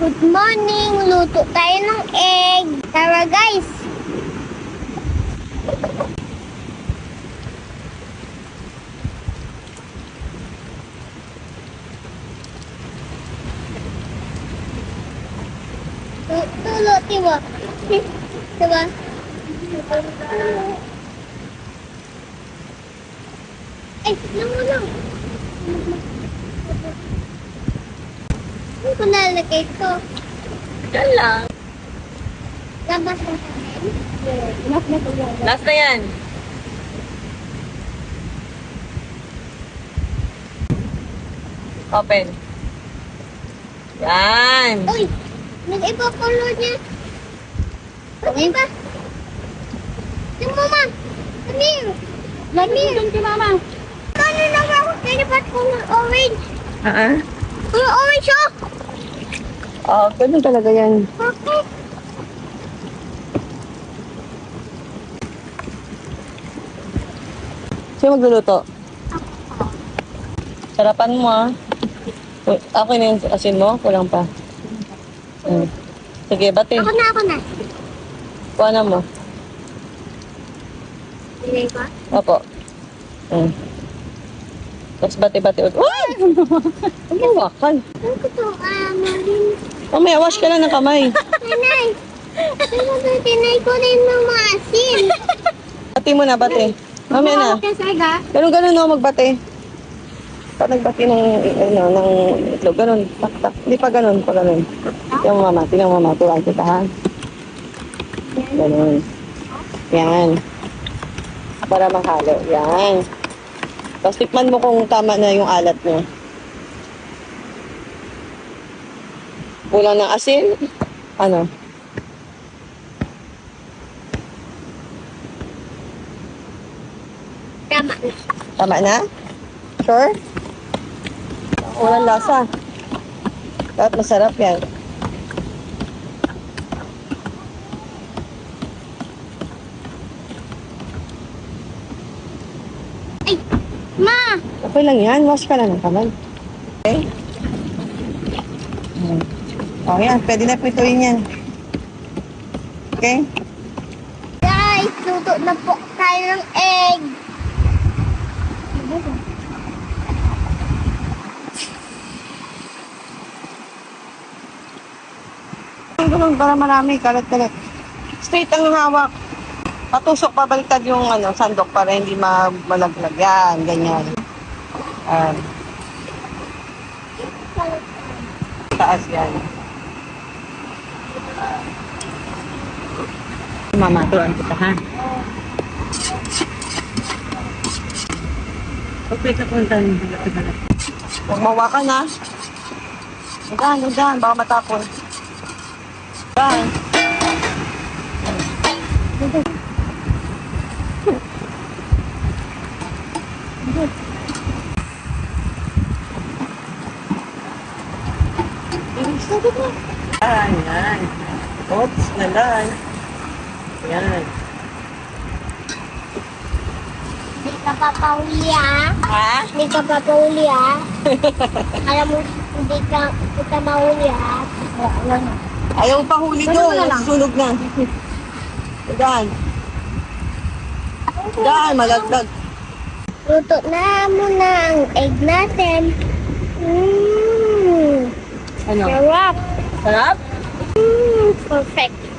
Good morning! Luto tayo ng egg. Tara guys! Tu- Tulo, diba? Diba? Ay, lang mo lang. Ano ko nalagay ko? Diyan lang. Labas na kami? Enough na to yan. Last na yan. Open. Yan. Uy! Nag-iba color niya. Nag-iba. Yung mama. Lamir. Lamir. Doon si mama. Ano na ako? Kaya ba't color orange? Ah, Color orange oh! Oh, ganun talaga yan. Bakit? Sino magluluto? Sarapan mo ah. Ako na yung asin mo? Kulang pa. Mm. Sige, bati. Ako na, ako na. Kuha na mo. Ilay ko? Opo. Mm. Tapos bati-bati ulit. Uy! Umawakan. Ano ko to? Ah, Marin. Mamaya, wash ka lang ng kamay. Nanay. Ano ba tinay ko rin ng mga asin? Bati mo na, bati. Mamaya na. Kaya saga? Ganun, ganun, no, magbati. Pag nagbati ng, ano, ng itlog, ganun, tak, tak. Hindi pa ganun, pa ganun. Tingnan mo, mama, tingnan mo, mama, turuan kita, ha? Ganun. Yan. Para mahalo. Yan. Tapos tikman mo kung tama na yung alat mo. Kulang ng asin. Ano? Tama. Tama na? Sure? Walang lasa. Dapat masarap yan. Ay! Ma! Okay lang yan. Wash ka lang ng kamay. Okay? Hmm. O yan. Pwede na prituin yan. Okay? Guys, luto na po tayo ng egg. Ganun para marami. Kalat-kalat. Straight ang hawak. Patusok pabaliktad yung ano, sandok para hindi ma malaglag. Yan. Ganyan. Um, taas yan. Mama, turuan kita ha. Okay, kapuntan. Huwag mawakan ha. Udan, udan. Baka matapon. Udan. Yan, yan. Oops, nalan. Yan. Hindi ka papauli ah. Ha? Hindi ka papauli ah. Alam mo, hindi ka, hindi ka mahuli ah. Na. Ayaw pa huli na lang. Sunog na. Udan. Udan, malagdag. Luto na muna ang egg natin. Mmm. Ano? Sarap. Sarap? Mmm. Perfect.